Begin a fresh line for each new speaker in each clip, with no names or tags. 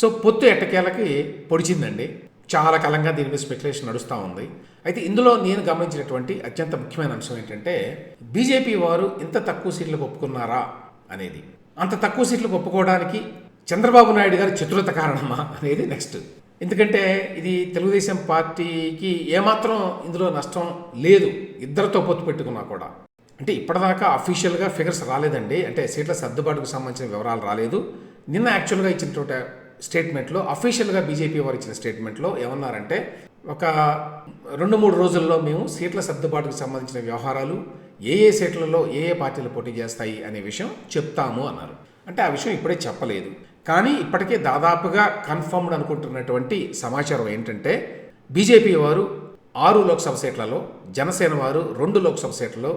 So పొత్తు ఎట్టకేలకి పొడిచిందండి. చాలా కాలంగా దీని మీద స్పెక్యులేషన్ నడుస్తూ ఉంది. అయితే ఇందులో నేను గమనించినటువంటి అత్యంత ముఖ్యమైన అంశం ఏంటంటే బీజేపీ వారు ఇంత తక్కువ సీట్లకు ఒప్పుకున్నారా అనేది. అంత తక్కువ సీట్లకు ఒప్పుకోవడానికి చంద్రబాబు నాయుడు గారి చతురత కారణమా అనేది నెక్స్ట్ ఎందుకంటే ఇది తెలుగుదేశం పార్టీకి ఏమాత్రం ఇందులో నష్టం లేదు. ఇద్దరితో పొత్తు పెట్టుకున్నా కూడా. అంటే ఇప్పటిదాకా అఫీషియల్గా ఫిగర్స్ రాలేదండి. అంటే సీట్ల సర్దుబాటుకు సంబంధించిన వివరాలు రాలేదు. నిన్న యాక్చువల్గా ఇచ్చినటువంటి స్టేట్మెంట్లో అఫీషియల్గా బీజేపీ వారు ఇచ్చిన స్టేట్మెంట్లో ఏమన్నారంటే ఒక రెండు మూడు రోజుల్లో మేము సీట్ల సర్దుబాటుకు సంబంధించిన వ్యవహారాలు ఏ ఏ సీట్లలో ఏ ఏ పార్టీలు పోటీ చేస్తాయి అనే విషయం చెప్తాము అన్నారు. అంటే ఆ విషయం ఇప్పుడే చెప్పలేదు. కానీ ఇప్పటికే దాదాపుగా కన్ఫర్మ్డ్ అనుకుంటున్నటువంటి సమాచారం ఏంటంటే బీజేపీ వారు ఆరు లోక్సభ సీట్లలో జనసేన వారు రెండు లోక్సభ సీట్లలో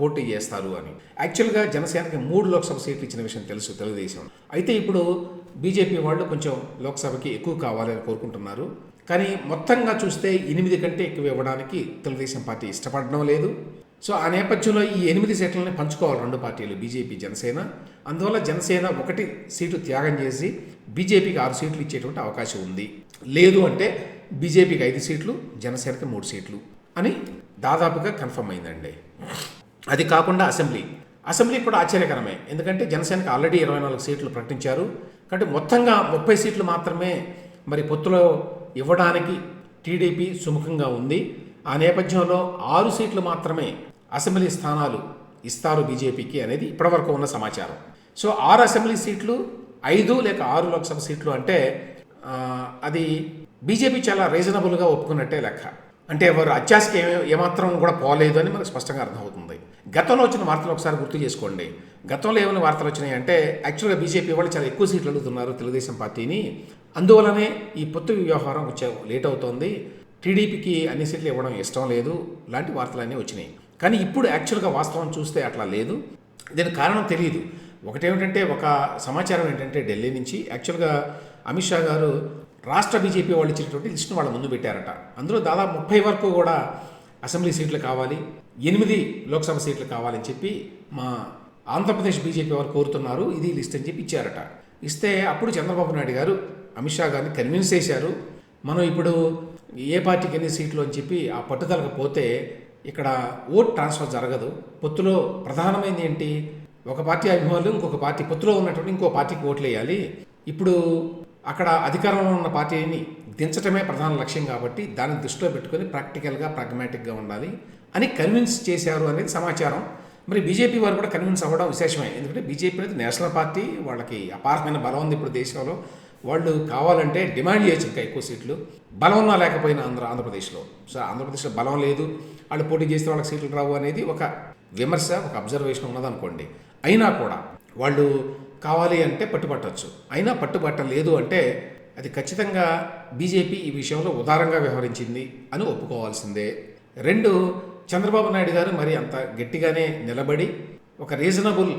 పోటీ చేస్తారు అని. యాక్చువల్గా జనసేనకి మూడు లోక్సభ సీట్లు ఇచ్చిన విషయం తెలుసు తెలుగుదేశం. అయితే ఇప్పుడు బీజేపీ వాళ్ళు కొంచెం లోక్సభకి ఎక్కువ కావాలని కోరుకుంటున్నారు. కానీ మొత్తంగా చూస్తే ఎనిమిది కంటే ఎక్కువ ఇవ్వడానికి తెలుగుదేశం పార్టీ ఇష్టపడడం లేదు. సో ఆ నేపథ్యంలో ఈ ఎనిమిది సీట్లని పంచుకోవాలి రెండు పార్టీలు బీజేపీ జనసేన. అందువల్ల జనసేన ఒకటి సీటు త్యాగం చేసి బీజేపీకి ఆరు సీట్లు ఇచ్చేటువంటి అవకాశం ఉంది. లేదు అంటే బీజేపీకి ఐదు సీట్లు జనసేనకి మూడు సీట్లు అని దాదాపుగా కన్ఫర్మ్ అయిందండి. అది కాకుండా అసెంబ్లీ. అసెంబ్లీ కూడా ఆశ్చర్యకరమే. ఎందుకంటే జనసేనకి ఆల్రెడీ ఇరవై నాలుగు సీట్లు ప్రకటించారు. కాబట్టి మొత్తంగా ముప్పై సీట్లు మాత్రమే మరి పొత్తులో ఇవ్వడానికి టీడీపీ సుముఖంగా ఉంది. ఆ నేపథ్యంలో ఆరు సీట్లు మాత్రమే అసెంబ్లీ స్థానాలు ఇస్తారు బీజేపీకి అనేది ఇప్పటివరకు ఉన్న సమాచారం. సో ఆరు అసెంబ్లీ సీట్లు ఐదు లేక ఆరు లోక్సభ సీట్లు అంటే అది బీజేపీ చాలా రీజనబుల్గా ఒప్పుకున్నట్టే లెక్క. అంటే వారు అత్యాశకి ఏమాత్రం కూడా పోలేదు అని మనకు స్పష్టంగా అర్థమవుతుంది. గతంలో వచ్చిన వార్తలు ఒకసారి గుర్తు చేసుకోండి. గతంలో ఏమైనా వార్తలు వచ్చినాయి అంటే యాక్చువల్గా బీజేపీ వాళ్ళు చాలా ఎక్కువ సీట్లు అడుగుతున్నారు తెలుగుదేశం పార్టీని. అందువలనే ఈ పొత్తు వ్యవహారం వచ్చే లేట్ అవుతోంది. టీడీపీకి అన్ని సీట్లు ఇవ్వడం ఇష్టం లేదు. లాంటి వార్తలన్నీ వచ్చినాయి. కానీ ఇప్పుడు యాక్చువల్గా వాస్తవం చూస్తే అట్లా లేదు. దీనికి కారణం తెలియదు ఒకటేమిటంటే ఒక సమాచారం ఏంటంటే ఢిల్లీ నుంచి యాక్చువల్గా అమిత్ షా గారు రాష్ట్ర బీజేపీ వాళ్ళు ఇచ్చినటువంటి లిస్టును వాళ్ళ ముందు పెట్టారట. అందులో దాదాపు ముప్పై వరకు కూడా అసెంబ్లీ సీట్లు కావాలి ఎనిమిది లోక్సభ సీట్లు కావాలని చెప్పి మా ఆంధ్రప్రదేశ్ బీజేపీ వారు కోరుతున్నారు. ఇది లిస్ట్ అని చెప్పి ఇచ్చారట. ఇస్తే అప్పుడు చంద్రబాబు నాయుడు గారు అమిత్ షా గారిని కన్విన్స్ చేశారు. మనం ఇప్పుడు ఏ పార్టీకి ఎన్ని సీట్లు అని చెప్పి ఆ పట్టుదలకు పోతే ఇక్కడ ఓట్ ట్రాన్స్ఫర్ జరగదు. పొత్తులో ప్రధానమైనది ఏంటి? ఒక పార్టీ అభిమానులు ఇంకొక పార్టీ పొత్తులో ఉన్నటువంటి ఇంకో పార్టీకి ఓట్లు వేయాలి. ఇప్పుడు అక్కడ అధికారంలో ఉన్న పార్టీని దించటమే ప్రధాన లక్ష్యం కాబట్టి దాన్ని దృష్టిలో పెట్టుకొని ప్రాక్టికల్గా ప్రాగ్మాటిక్గా ఉండాలి అని కన్విన్స్ చేశారు అనేది సమాచారం. మరి బీజేపీ వారు కూడా కన్విన్స్ అవ్వడం విశేషమే. ఎందుకంటే బీజేపీ అనేది నేషనల్ పార్టీ వాళ్ళకి అపారమైన బలం ఉంది ఇప్పుడు దేశంలో. వాళ్ళు కావాలంటే డిమాండ్ చేయొచ్చు ఇంకా ఎక్కువ సీట్లు. బలం ఉన్నా లేకపోయినా ఆంధ్ర ఆంధ్రప్రదేశ్లో. సో ఆంధ్రప్రదేశ్లో బలం లేదు. వాళ్ళు పోటీ చేస్తే వాళ్ళకి సీట్లు రావు అనేది ఒక విమర్శ ఒక అబ్జర్వేషన్ ఉన్నదనుకోండి. అయినా కూడా వాళ్ళు కావాలి అంటే పట్టుబట్టచ్చు. అయినా పట్టుబట్టలేదు అంటే అది ఖచ్చితంగా బీజేపీ ఈ విషయంలో ఉదారంగా వ్యవహరించింది అని ఒప్పుకోవాల్సిందే. రెండు చంద్రబాబు నాయుడు గారు మరి అంత గట్టిగానే నిలబడి ఒక రీజనబుల్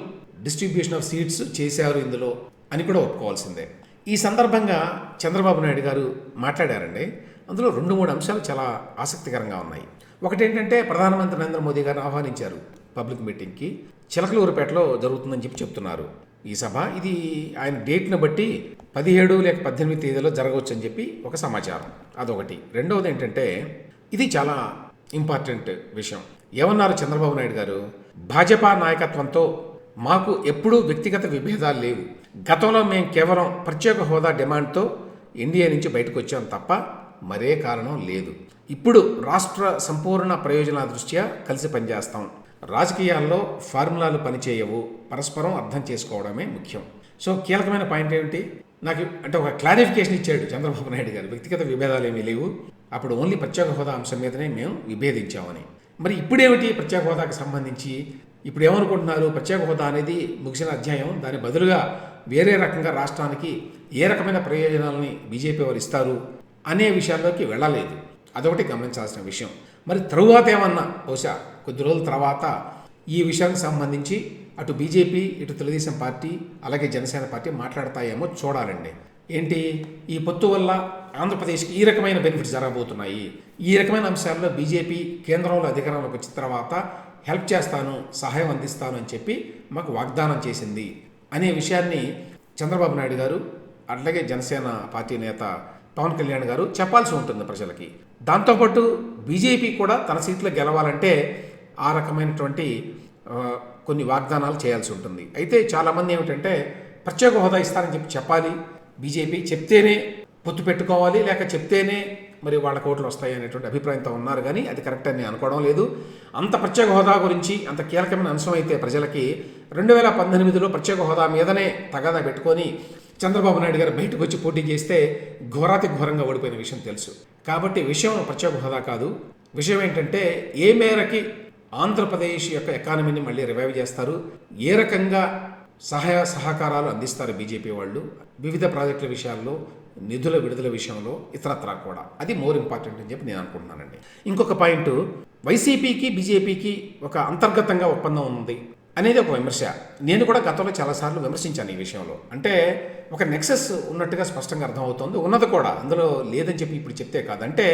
డిస్ట్రిబ్యూషన్ ఆఫ్ సీట్స్ చేశారు ఇందులో అని కూడా ఒప్పుకోవాల్సిందే. ఈ సందర్భంగా చంద్రబాబు నాయుడు గారు మాట్లాడారండి. అందులో రెండు మూడు అంశాలు చాలా ఆసక్తికరంగా ఉన్నాయి. ఒకటేంటంటే ప్రధానమంత్రి నరేంద్ర మోదీ గారిని ఆహ్వానించారు పబ్లిక్ మీటింగ్కి. చిలకలూరుపేటలో జరుగుతుందని చెప్పి చెప్తున్నారు. ఈ సభ ఇది ఆయన డేట్ను బట్టి పదిహేడు లేక పద్దెనిమిది తేదీలో జరగవచ్చు అని చెప్పి ఒక సమాచారం. అదొకటి. రెండవది ఏంటంటే ఇది చాలా ఇంపార్టెంట్ విషయం. ఏమన్నారు చంద్రబాబు నాయుడు గారు? భాజపా నాయకత్వంతో మాకు ఎప్పుడూ వ్యక్తిగత విభేదాలు లేవు. గతంలో మేము కేవలం ప్రత్యేక హోదా డిమాండ్తో ఇండియా నుంచి బయటకు వచ్చాం తప్ప మరే కారణం లేదు. ఇప్పుడు రాష్ట్ర సంపూర్ణ ప్రయోజనాల దృష్ట్యా కలిసి పనిచేస్తాం. రాజకీయాల్లో ఫార్ములాలు పనిచేయవు. పరస్పరం అర్థం చేసుకోవడమే ముఖ్యం. సో కీలకమైన పాయింట్ ఏమిటి? నాకు అంటే ఒక క్లారిఫికేషన్ ఇచ్చాడు చంద్రబాబు నాయుడు గారు. వ్యక్తిగత విభేదాలు ఏమీ లేవు. అప్పుడు ఓన్లీ ప్రత్యేక హోదా అంశం మీదనే మేము విభేదించామని. మరి ఇప్పుడేమిటి ప్రత్యేక హోదాకు సంబంధించి? ఇప్పుడు ఏమనుకుంటున్నారు? ప్రత్యేక హోదా అనేది ముగిసిన అధ్యాయం. దాని బదులుగా వేరే రకంగా రాష్ట్రానికి ఏ రకమైన ప్రయోజనాలని బీజేపీ వారు ఇస్తారు అనే విషయాల్లోకి వెళ్ళలేదు. అదొకటి గమనించాల్సిన విషయం. మరి తరువాత ఏమన్నా? బహుశా కొద్ది రోజుల తర్వాత ఈ విషయానికి సంబంధించి అటు బీజేపీ ఇటు తెలుగుదేశం పార్టీ అలాగే జనసేన పార్టీ మాట్లాడతాయేమో చూడాలండి. ఏంటి? ఈ పొత్తు వల్ల ఆంధ్రప్రదేశ్కి ఈ రకమైన బెనిఫిట్స్ జరగబోతున్నాయి. ఈ రకమైన అంశాల్లో బీజేపీ కేంద్రంలో అధికారంలోకి వచ్చిన తర్వాత హెల్ప్ చేస్తాను సహాయం అందిస్తాను అని చెప్పి మాకు వాగ్దానం చేసింది. అనే విషయాన్ని చంద్రబాబు నాయుడు గారు అట్లాగే జనసేన పార్టీ నేత పవన్ కళ్యాణ్ గారు చెప్పాల్సి ఉంటుంది ప్రజలకి. దాంతోపాటు బీజేపీ కూడా తన సీట్లో గెలవాలంటే ఆ రకమైనటువంటి కొన్ని వాగ్దానాలు చేయాల్సి ఉంటుంది. అయితే చాలామంది ఏమిటంటే ప్రత్యేక హోదా ఇస్తారని చెప్పి చెప్పాలి. బీజేపీ చెప్తేనే పొత్తు పెట్టుకోవాలి లేక చెప్తేనే మరి వాళ్ళ కోట్లు వస్తాయి అనేటువంటి అభిప్రాయంతో ఉన్నారు కానీ అది కరెక్ట్ అని అనుకోవడం లేదు. అంత ప్రత్యేక హోదా గురించి అంత కీలకమైన అంశం అయితే ప్రజలకి రెండు వేల పంతొమ్మిదిలో ప్రత్యేక హోదా మీదనే తగాదా పెట్టుకొని చంద్రబాబు నాయుడు గారు బయటకు వచ్చి పోటీ చేస్తే ఘోరాతి ఘోరంగా ఓడిపోయిన విషయం తెలుసు. కాబట్టి విషయం ప్రత్యేక హోదా కాదు. విషయం ఏంటంటే ఏ మేరకి ఆంధ్రప్రదేశ్ యొక్క ఎకానమీని మళ్ళీ రివైవ్ చేస్తారు? ఏ రకంగా సహాయ సహకారాలు అందిస్తారు బీజేపీ వాళ్ళు? వివిధ ప్రాజెక్టుల విషయాల్లో నిధుల విడుదల విషయంలో ఇతరత్రా కూడా. అది మోర్ ఇంపార్టెంట్ అని చెప్పి నేను అనుకుంటున్నానండి. ఇంకొక పాయింట్ వైసీపీకి బీజేపీకి ఒక అంతర్గతంగా ఒప్పందం ఉంది. అనేది ఒక విమర్శ. నేను కూడా గతంలో చాలాసార్లు విమర్శించాను ఈ విషయంలో. అంటే ఒక నెక్సెస్ ఉన్నట్టుగా స్పష్టంగా అర్థమవుతోంది. ఉన్నది కూడా. అందులో లేదని చెప్పి ఇప్పుడు చెప్తే కాదు. అంటే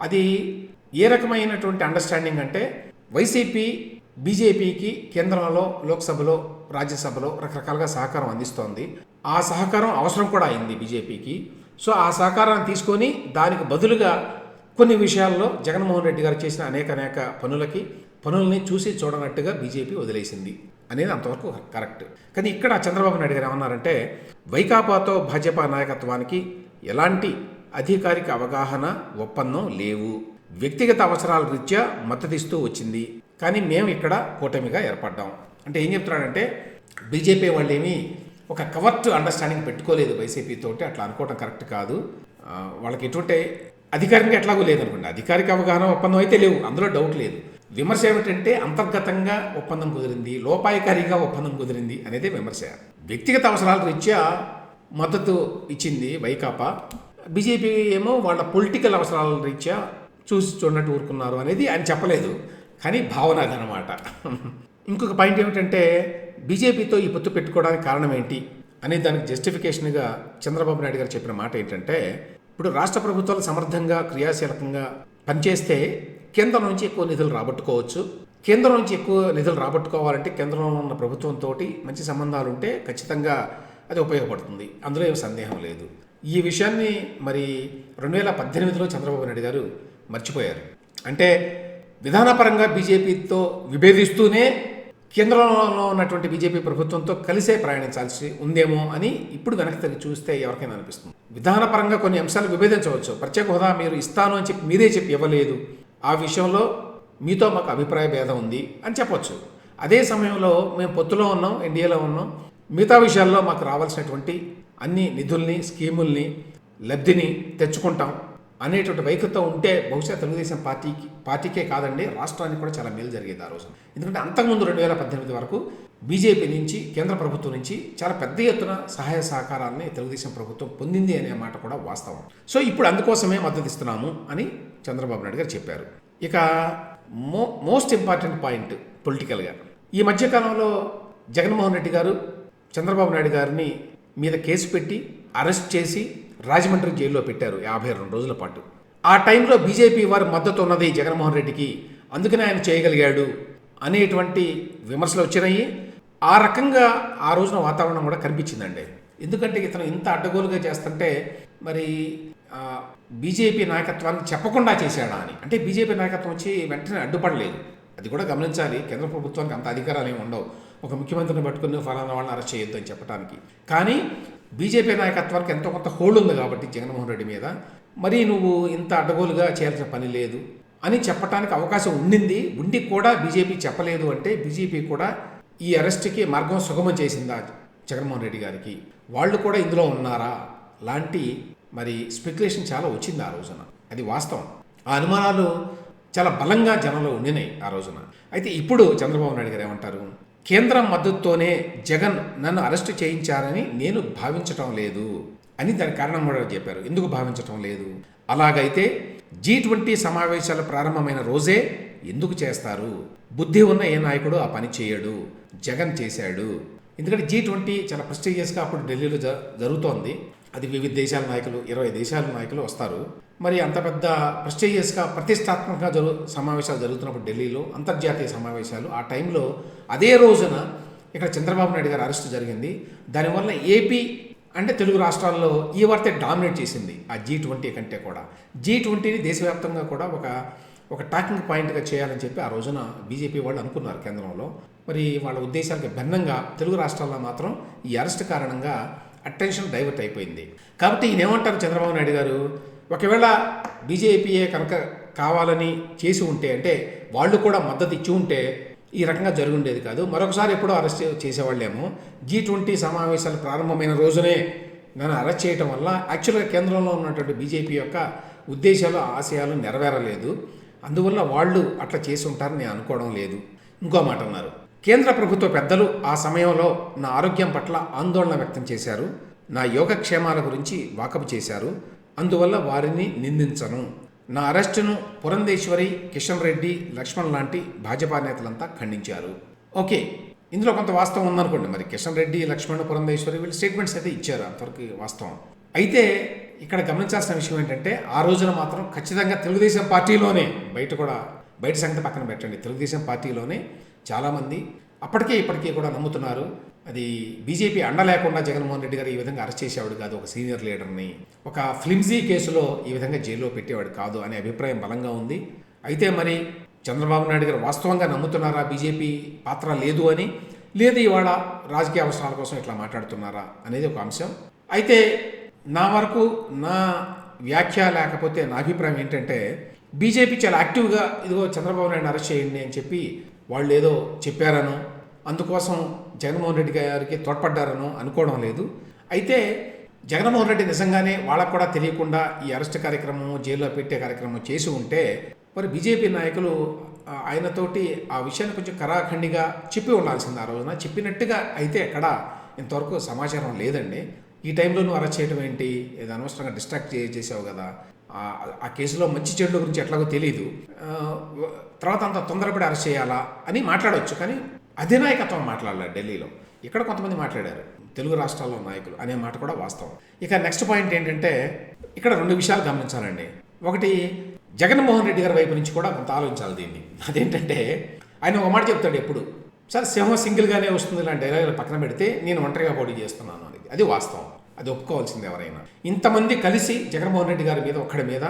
అది ఏ రకమైనటువంటి అండర్స్టాండింగ్ అంటే వైసీపీ బీజేపీకి కేంద్రంలో లోక్సభలో రాజ్యసభలో రకరకాలుగా సహకారం అందిస్తోంది. ఆ సహకారం అవసరం కూడా అయింది బీజేపీకి. సో ఆ సహకారాన్ని తీసుకొని దానికి బదులుగా కొన్ని విషయాల్లో జగన్మోహన్ రెడ్డి గారు చేసిన అనేక అనేక పనులకి పనుల్ని చూసి చూడనట్టుగా బీజేపీ వదిలేసింది అనేది అంతవరకు కరెక్ట్. కానీ ఇక్కడ చంద్రబాబు నాయుడు గారు ఏమన్నారంటే వైకాపాతో భాజపా నాయకత్వానికి ఎలాంటి అధికారిక అవగాహన ఒప్పందం లేవు. వ్యక్తిగత అవసరాల రీత్యా మద్దతిస్తూ వచ్చింది. కానీ మేము ఇక్కడ కూటమిగా ఏర్పడ్డాం. అంటే ఏం చెప్తున్నాడంటే బీజేపీ వాళ్ళు ఏమీ ఒక కవర్ట్ అండర్స్టాండింగ్ పెట్టుకోలేదు వైసీపీ తోటి అట్లా అనుకోవడం కరెక్ట్ కాదు. వాళ్ళకి ఎటువంటి అధికారికంగా ఎట్లాగో లేదనుకోండి. అధికారిక అవగాహన ఒప్పందం అయితే లేవు. అందులో డౌట్ లేదు. విమర్శ ఏమిటంటే అంతర్గతంగా ఒప్పందం కుదిరింది లోపాయకారిగా ఒప్పందం కుదిరింది అనేది విమర్శ. వ్యక్తిగత అవసరాల రీత్యా మద్దతు ఇచ్చింది వైకాపా. బీజేపీ ఏమో వాళ్ళ పొలిటికల్ అవసరాల రీత్యా చూసి చూడనట్టు ఊరుకున్నారు అనేది ఆయన చెప్పలేదు. కానీ భావన అదనమాట ఇంకొక పాయింట్ ఏమిటంటే బీజేపీతో ఈ పొత్తు పెట్టుకోవడానికి కారణం ఏంటి అనే దానికి జస్టిఫికేషన్గా చంద్రబాబు నాయుడు గారు చెప్పిన మాట ఏంటంటే ఇప్పుడు రాష్ట్ర ప్రభుత్వాలు సమర్థంగా క్రియాశీలకంగా పనిచేస్తే కేంద్రం నుంచి ఎక్కువ నిధులు రాబట్టుకోవచ్చు. కేంద్రం నుంచి ఎక్కువ నిధులు రాబట్టుకోవాలంటే కేంద్రంలో ఉన్న ప్రభుత్వంతో మంచి సంబంధాలు ఉంటే ఖచ్చితంగా అది ఉపయోగపడుతుంది. అందులో ఏం సందేహం లేదు. ఈ విషయాన్ని మరి రెండు వేల పద్దెనిమిదిలో చంద్రబాబు నాయుడు గారు మర్చిపోయారు. అంటే విధానపరంగా బీజేపీతో విభేదిస్తూనే కేంద్రంలో ఉన్నటువంటి బీజేపీ ప్రభుత్వంతో కలిసే ప్రయాణించాల్సి ఉందేమో అని ఇప్పుడు వెనక్కి తిరిగి చూస్తే ఎవరికైనా అనిపిస్తుంది. విధానపరంగా కొన్ని అంశాలు విభేదించవచ్చు. ప్రత్యేక హోదా మీరు ఇస్తాను అని చెప్పి మీరే చెప్పి ఇవ్వలేదు. ఆ విషయంలో మీతో మాకు అభిప్రాయ భేదం ఉంది అని చెప్పొచ్చు. అదే సమయంలో మేము పొత్తులో ఉన్నాం ఎన్డీఏలో ఉన్నాం. మిగతా విషయాల్లో మాకు రావాల్సినటువంటి అన్ని నిధుల్ని స్కీముల్ని లబ్ధిని తెచ్చుకుంటాం అనేటువంటి వైఖరితో ఉంటే బహుశా తెలుగుదేశం పార్టీకి పార్టీకే కాదండి రాష్ట్రానికి కూడా చాలా మేలు జరిగేది ఆ రోజు. ఎందుకంటే అంతకుముందు రెండు వేల పద్దెనిమిది వరకు బీజేపీ నుంచి కేంద్ర ప్రభుత్వం నుంచి చాలా పెద్ద ఎత్తున సహాయ సహకారాన్ని తెలుగుదేశం ప్రభుత్వం పొందింది అనే మాట కూడా వాస్తవం. సో ఇప్పుడు అందుకోసమే మద్దతు ఇస్తున్నాము అని చంద్రబాబు నాయుడు గారు చెప్పారు. ఇక మో మోస్ట్ ఇంపార్టెంట్ పాయింట్ పొలిటికల్గా ఈ మధ్యకాలంలో జగన్మోహన్ రెడ్డి గారు చంద్రబాబు నాయుడు గారిని మీద కేసు పెట్టి అరెస్ట్ చేసి రాజమండ్రి జైల్లో పెట్టారు యాభై రెండు రోజుల పాటు. ఆ టైంలో బీజేపీ వారి మద్దతు ఉన్నది జగన్మోహన్ రెడ్డికి అందుకనే ఆయన చేయగలిగాడు అనేటువంటి విమర్శలు వచ్చినాయి. ఆ రకంగా ఆ రోజున వాతావరణం కూడా కనిపించిందండి. ఎందుకంటే ఇతను ఇంత అడ్డగోలుగా చేస్తుంటే మరి బీజేపీ నాయకత్వాన్ని చెప్పకుండా చేశాడా అని. అంటే బీజేపీ నాయకత్వం వచ్చి వెంటనే అడ్డుపడలేదు. అది కూడా గమనించాలి. కేంద్ర ప్రభుత్వానికి అంత అధికారాలు ఏమి ఉండవు. ఒక ముఖ్యమంత్రిని పట్టుకుని ఫలానా వాళ్ళని అరెస్ట్ చేయొద్దు అని చెప్పడానికి కానీ బీజేపీ నాయకత్వానికి ఎంతో కొంత హోల్డ్ ఉంది కాబట్టి జగన్మోహన్ రెడ్డి మీద. మరి నువ్వు ఇంత అడ్డగోలుగా చేయాల్సిన పని లేదు అని చెప్పడానికి అవకాశం ఉండింది. ఉండి కూడా బీజేపీ చెప్పలేదు అంటే బీజేపీ కూడా ఈ అరెస్ట్కి మార్గం సుగమం చేసిందా జగన్మోహన్ రెడ్డి గారికి? వాళ్ళు కూడా ఇందులో ఉన్నారా? లాంటి మరి స్పెక్యులేషన్ చాలా వచ్చింది ఆ రోజున. అది వాస్తవం. ఆ అనుమానాలు చాలా బలంగా జనంలో ఉండినాయి ఆ రోజున. అయితే ఇప్పుడు చంద్రబాబు నాయుడు గారు ఏమంటారు? కేంద్రం మద్దతుతోనే జగన్ నన్ను అరెస్ట్ చేయించారని నేను భావించటం లేదు అని దాని కారణం కూడా చెప్పారు. ఎందుకు భావించటం లేదు? అలాగైతే జీ ట్వంటీ సమావేశాలు ప్రారంభమైన రోజే ఎందుకు చేస్తారు? బుద్ధి ఉన్న ఏ నాయకుడు ఆ పని చేయడు? జగన్ చేశాడు. ఎందుకంటే జీ ట్వంటీ చాలా ప్రెస్టీజియస్గా అప్పుడు ఢిల్లీలో జ జరుగుతోంది. అది వివిధ దేశాల నాయకులు ఇరవై దేశాల నాయకులు వస్తారు. మరి అంత పెద్ద ప్రెస్టీజియస్గా ప్రతిష్టాత్మకంగా జరు సమావేశాలు జరుగుతున్నప్పుడు ఢిల్లీలో అంతర్జాతీయ సమావేశాలు ఆ టైంలో అదే రోజున ఇక్కడ చంద్రబాబు నాయుడు గారు అరెస్ట్ జరిగింది. దానివల్ల ఏపీ అంటే తెలుగు రాష్ట్రాల్లో ఈ వార్తే డామినేట్ చేసింది ఆ జీ ట్వంటీ కంటే కూడా. జీ ట్వంటీని దేశవ్యాప్తంగా కూడా ఒక ఒక టాకింగ్ పాయింట్గా చేయాలని చెప్పి ఆ రోజున బీజేపీ వాళ్ళు అనుకున్నారు కేంద్రంలో. మరి వాళ్ళ ఉద్దేశాలకు భిన్నంగా తెలుగు రాష్ట్రాల్లో మాత్రం ఈ అరెస్ట్ కారణంగా అటెన్షన్ డైవర్ట్ అయిపోయింది. కాబట్టి ఈయన ఏమంటారు చంద్రబాబు నాయుడు గారు? ఒకవేళ బీజేపీయే కనుక కావాలని చేసి ఉంటే అంటే వాళ్ళు కూడా మద్దతు ఇచ్చి ఉంటే ఈ రకంగా జరుగుండేది కాదు. మరొకసారి ఎప్పుడో అరెస్ట్ చేసేవాళ్ళేమో. జీ ట్వంటీ సమావేశాలు ప్రారంభమైన రోజునే నన్ను అరెస్ట్ చేయటం వల్ల యాక్చువల్గా కేంద్రంలో ఉన్నటువంటి బీజేపీ యొక్క ఉద్దేశాలు ఆశయాలు నెరవేరలేదు. అందువల్ల వాళ్ళు అట్లా చేసి ఉంటారని నేను అనుకోవడం లేదు. ఇంకో మాట అన్నారు. కేంద్ర ప్రభుత్వ పెద్దలు ఆ సమయంలో నా ఆరోగ్యం పట్ల ఆందోళన వ్యక్తం చేశారు. నా యోగక్షేమాల గురించి వాకపు చేశారు. అందువల్ల వారిని నిందించను. నా అరెస్టును పురంధేశ్వరి కిషన్ రెడ్డి లక్ష్మణ్ లాంటి భాజపా నేతలంతా ఖండించారు. ఓకే ఇందులో కొంత వాస్తవం ఉందనుకోండి. మరి కిషన్ రెడ్డి లక్ష్మణ్ పురంధేశ్వరి వీళ్ళు స్టేట్మెంట్స్ అయితే ఇచ్చారు అంతవరకు వాస్తవం. అయితే ఇక్కడ గమనించాల్సిన విషయం ఏంటంటే ఆ రోజున మాత్రం ఖచ్చితంగా తెలుగుదేశం పార్టీలోనే బయట కూడా బయట సంగతి పక్కన పెట్టండి. తెలుగుదేశం పార్టీలోనే చాలామంది అప్పటికే ఇప్పటికే కూడా నమ్ముతున్నారు. అది బీజేపీ అండ లేకుండా జగన్మోహన్ రెడ్డి గారు ఈ విధంగా అరెస్ట్ చేసేవాడు కాదు ఒక సీనియర్ లీడర్ని. ఒక ఫ్లిమ్జీ కేసులో ఈ విధంగా జైల్లో పెట్టేవాడు కాదు అనే అభిప్రాయం బలంగా ఉంది. అయితే మరి చంద్రబాబు నాయుడు గారు వాస్తవంగా నమ్ముతున్నారా? బీజేపీ పాత్ర లేదు అని? లేదు ఇవాళ రాజకీయ అవసరాల కోసం ఇట్లా మాట్లాడుతున్నారా అనేది ఒక అంశం. అయితే నా వరకు నా వ్యాఖ్య లేకపోతే నా అభిప్రాయం ఏంటంటే బీజేపీ చాలా యాక్టివ్గా ఇదిగో చంద్రబాబు నాయుడు అరెస్ట్ చేయండి అని చెప్పి వాళ్ళు ఏదో చెప్పారనో అందుకోసం జగన్మోహన్ రెడ్డి గారికి తోడ్పడ్డారనో అనుకోవడం లేదు. అయితే జగన్మోహన్ రెడ్డి నిజంగానే వాళ్ళకు కూడా తెలియకుండా ఈ అరెస్ట్ కార్యక్రమం జైల్లో పెట్టే కార్యక్రమం చేసి ఉంటే మరి బీజేపీ నాయకులు ఆయనతోటి ఆ విషయాన్ని కొంచెం కరాఖండిగా చెప్పి ఉండాల్సింది ఆ రోజున. చెప్పినట్టుగా అయితే ఎక్కడ ఇంతవరకు సమాచారం లేదండి. ఈ టైంలో నువ్వు అరెస్ట్ చేయడం ఏంటి? ఏదో అనవసరంగా డిస్ట్రాక్ట్ చేసావు కదా. ఆ- కేసులో మంచి చెడుల గురించి ఎట్లాగో తెలియదు తర్వాత అంత తొందరపడి అరెస్ట్ చేయాలా అని మాట్లాడవచ్చు కానీ అధినాయకత్వం మాట్లాడలేదు ఢిల్లీలో. ఇక్కడ కొంతమంది మాట్లాడారు తెలుగు రాష్ట్రాల్లో నాయకులు అనే మాట కూడా వాస్తవం. ఇక నెక్స్ట్ పాయింట్ ఏంటంటే ఇక్కడ రెండు విషయాలు గమనించాలండి. ఒకటి జగన్మోహన్ రెడ్డి గారి వైపు నుంచి కూడా కొంత ఆలోచించాలి దీన్ని. అదేంటంటే ఆయన ఒక మాట చెప్తాడు ఎప్పుడు సార్ సింహం సింగిల్గానే వస్తుంది ఇలాంటి డైలాగులు పక్కన పెడితే నేను ఒంటరిగా పోటీ చేస్తున్నాను అనేది. అది వాస్తవం. అది ఒప్పుకోవాల్సింది ఎవరైనా. ఇంతమంది కలిసి జగన్మోహన్ రెడ్డి గారి మీద ఒక్కడి మీద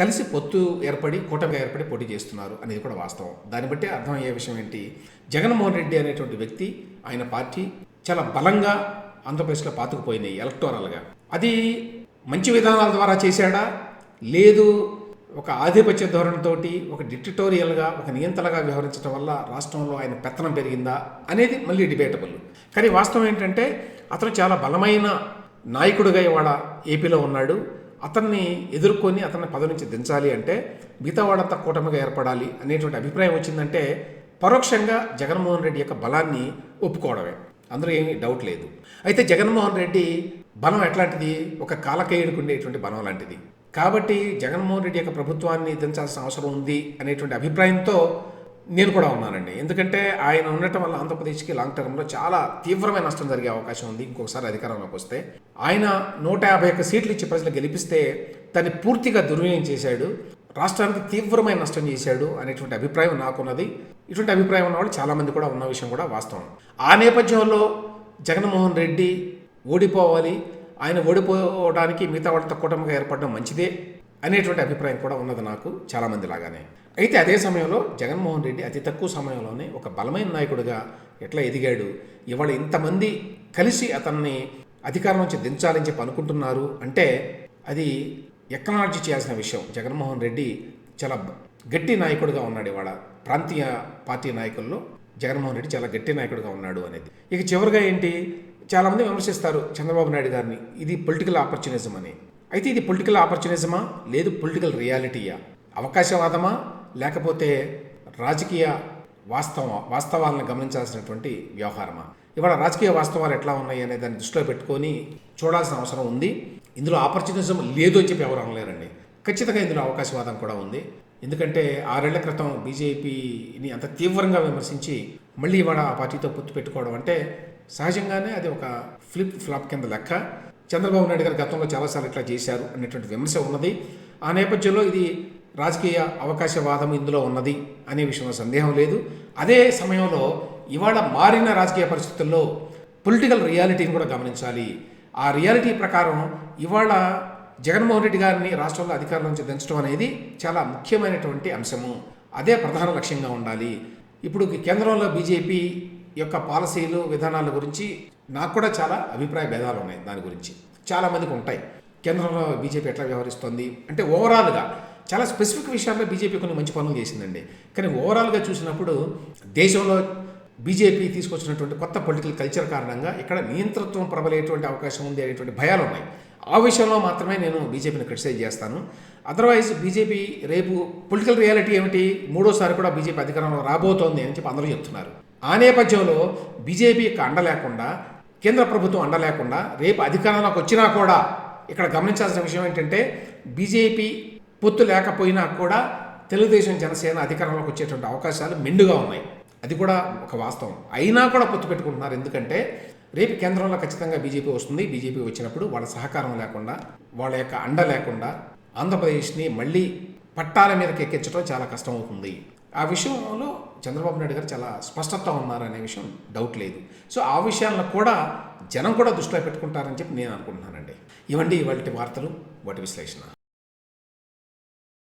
కలిసి పొత్తు ఏర్పడి కూటమిగా ఏర్పడి పోటీ చేస్తున్నారు అనేది కూడా వాస్తవం. దాన్ని బట్టి అర్థమయ్యే విషయం ఏంటి? జగన్మోహన్ రెడ్డి అనేటువంటి వ్యక్తి ఆయన పార్టీ చాలా బలంగా ఆంధ్రప్రదేశ్లో పాతుకుపోయినాయి ఎలక్టోరల్గా. అది మంచి విధానాల ద్వారా చేశాడా? లేదు. ఒక ఆధిపత్య ధోరణితోటి ఒక డిక్టటోరియల్గా ఒక నియంత్రణగా వ్యవహరించడం వల్ల రాష్ట్రంలో ఆయన పెత్తనం పెరిగిందా అనేది మళ్ళీ డిబేటబుల్. కానీ వాస్తవం ఏంటంటే అతను చాలా బలమైన నాయకుడిగా ఇవాళ ఏపీలో ఉన్నాడు. అతన్ని ఎదుర్కొని అతన్ని పదవి నుంచి దించాలి అంటే మిగతా వాళ్ళంతా కూటమిగా ఏర్పడాలి అనేటువంటి అభిప్రాయం వచ్చిందంటే పరోక్షంగా జగన్మోహన్ రెడ్డి యొక్క బలాన్ని ఒప్పుకోవడమే. అందులో ఏమీ డౌట్ లేదు. అయితే జగన్మోహన్ రెడ్డి బలం ఎట్లాంటిది? ఒక కాలకేయుడికి ఉండేటువంటి బలం లాంటిది. కాబట్టి జగన్మోహన్ రెడ్డి యొక్క ప్రభుత్వాన్ని దించాల్సిన అవసరం ఉంది అనేటువంటి అభిప్రాయంతో నేను కూడా ఉన్నానండి. ఎందుకంటే ఆయన ఉండటం వల్ల ఆంధ్రప్రదేశ్కి లాంగ్ టర్మ్లో చాలా తీవ్రమైన నష్టం జరిగే అవకాశం ఉంది. ఇంకొకసారి అధికారంలోకి వస్తే ఆయన నూట యాభై ఒక్క సీట్లు ఇచ్చి ప్రజలు గెలిపిస్తే తను పూర్తిగా దుర్వినియోగం చేశాడు. రాష్ట్రానికి తీవ్రమైన నష్టం చేశాడు అనేటువంటి అభిప్రాయం నాకున్నది. ఇటువంటి అభిప్రాయం ఉన్నవాళ్ళు చాలామంది కూడా ఉన్న విషయం కూడా వాస్తవం. ఆ నేపథ్యంలో జగన్మోహన్ రెడ్డి ఓడిపోవాలి. ఆయన ఓడిపోవడానికి మిగతా వాళ్ళతో కూటమిగా ఏర్పడడం మంచిదే. అనేటువంటి అభిప్రాయం కూడా ఉన్నది నాకు చాలామంది లాగానే అయితే అదే సమయంలో జగన్మోహన్ రెడ్డి అతి తక్కువ సమయంలోనే ఒక బలమైన నాయకుడిగా ఎట్లా ఎదిగాడు? ఇవాళ ఇంతమంది కలిసి అతన్ని అధికారం నుంచి దించాలని చెప్పి అనుకుంటున్నారు అంటే అది ఎక్నాలజీ చేయాల్సిన విషయం. జగన్మోహన్ రెడ్డి చాలా గట్టి నాయకుడిగా ఉన్నాడు ఇవాళ. ప్రాంతీయ పార్టీ నాయకుల్లో జగన్మోహన్ రెడ్డి చాలా గట్టి నాయకుడిగా ఉన్నాడు అనేది. ఇక చివరిగా ఏంటి? చాలామంది విమర్శిస్తారు చంద్రబాబు నాయుడు గారిని. ఇది పొలిటికల్ ఆపర్చునిజం అని. అయితే ఇది పొలిటికల్ ఆపర్చునిజమా లేదు పొలిటికల్ రియాలిటీయా అవకాశవాదమా? లేకపోతే రాజకీయ వాస్తవ వాస్తవాలను గమనించాల్సినటువంటి వ్యవహారమా? ఇవాళ రాజకీయ వాస్తవాలు ఎట్లా ఉన్నాయి అనే దాన్ని దృష్టిలో పెట్టుకొని చూడాల్సిన అవసరం ఉంది. ఇందులో ఆపర్చునిజం లేదు అని చెప్పి ఎవరు అనలేరండి. ఖచ్చితంగా ఇందులో అవకాశవాదం కూడా ఉంది. ఎందుకంటే ఆరేళ్ళ క్రితం బీజేపీని అంత తీవ్రంగా విమర్శించి మళ్ళీ ఇవాళ ఆ పార్టీతో పొత్తు పెట్టుకోవడం అంటే సహజంగానే అది ఒక ఫ్లిప్ ఫ్లాప్ కింద లెక్క. చంద్రబాబు నాయుడు గారు గతంలో చాలాసార్లు ఇట్లా చేశారు అనేటువంటి విమర్శ ఉన్నది. ఆ నేపథ్యంలో ఇది రాజకీయ అవకాశవాదం ఇందులో ఉన్నది అనే విషయంలో సందేహం లేదు. అదే సమయంలో ఇవాళ మారిన రాజకీయ పరిస్థితుల్లో పొలిటికల్ రియాలిటీని కూడా గమనించాలి. ఆ రియాలిటీ ప్రకారం ఇవాళ జగన్మోహన్ రెడ్డి గారిని రాష్ట్రంలో అధికారం నుంచి దించడం అనేది చాలా ముఖ్యమైనటువంటి అంశము. అదే ప్రధాన లక్ష్యంగా ఉండాలి. ఇప్పుడు కేంద్రంలో బీజేపీ యొక్క పాలసీలు విధానాల గురించి నాకు కూడా చాలా అభిప్రాయ భేదాలు ఉన్నాయి దాని గురించి. చాలా మందికి ఉంటాయి. కేంద్రంలో బీజేపీ ఎట్లా వ్యవహరిస్తుంది? అంటే ఓవరాల్గా చాలా స్పెసిఫిక్ విషయాల్లో బీజేపీ కొన్ని మంచి పనులు చేసిందండి. కానీ ఓవరాల్గా చూసినప్పుడు దేశంలో బీజేపీ తీసుకొచ్చినటువంటి కొత్త పొలిటికల్ కల్చర్ కారణంగా ఇక్కడ నియంతృత్వం ప్రబలేటువంటి అవకాశం ఉంది అనేటువంటి భయాలు ఉన్నాయి. ఆ విషయంలో మాత్రమే నేను బీజేపీని క్రిటిసైజ్ చేస్తాను. అదర్వైజ్ బీజేపీ రేపు పొలిటికల్ రియాలిటీ ఏమిటి? మూడోసారి కూడా బీజేపీ అధికారంలో రాబోతోంది అని చెప్పి అందరూ చెప్తున్నారు. ఆ నేపథ్యంలో బీజేపీ యొక్క అండ లేకుండా కేంద్ర ప్రభుత్వం అండ లేకుండా రేపు అధికారంలోకి వచ్చినా కూడా ఇక్కడ గమనించాల్సిన విషయం ఏంటంటే బీజేపీ పొత్తు లేకపోయినా కూడా తెలుగుదేశం జనసేన అధికారంలోకి వచ్చేటువంటి అవకాశాలు మెండుగా ఉన్నాయి. అది కూడా ఒక వాస్తవం. అయినా కూడా పొత్తు పెట్టుకుంటున్నారు. ఎందుకంటే రేపు కేంద్రంలో ఖచ్చితంగా బీజేపీ వస్తుంది. బీజేపీ వచ్చినప్పుడు వాళ్ళ సహకారం లేకుండా వాళ్ళ యొక్క అండ లేకుండా ఆంధ్రప్రదేశ్ని మళ్ళీ పట్టాల మీదకి ఎక్కించడం చాలా కష్టం అవుతుంది ఆ విషయంలో చంద్రబాబు నాయుడు గారు చాలా స్పష్టత ఉన్నారనే విషయం డౌట్ లేదు. సో ఆ విషయాలను కూడా జనం కూడా దృష్టిలో పెట్టుకుంటారని చెప్పి నేను అనుకుంటున్నానండి. ఇవండి ఇవాళ వార్తలు వాటి విశ్లేషణ.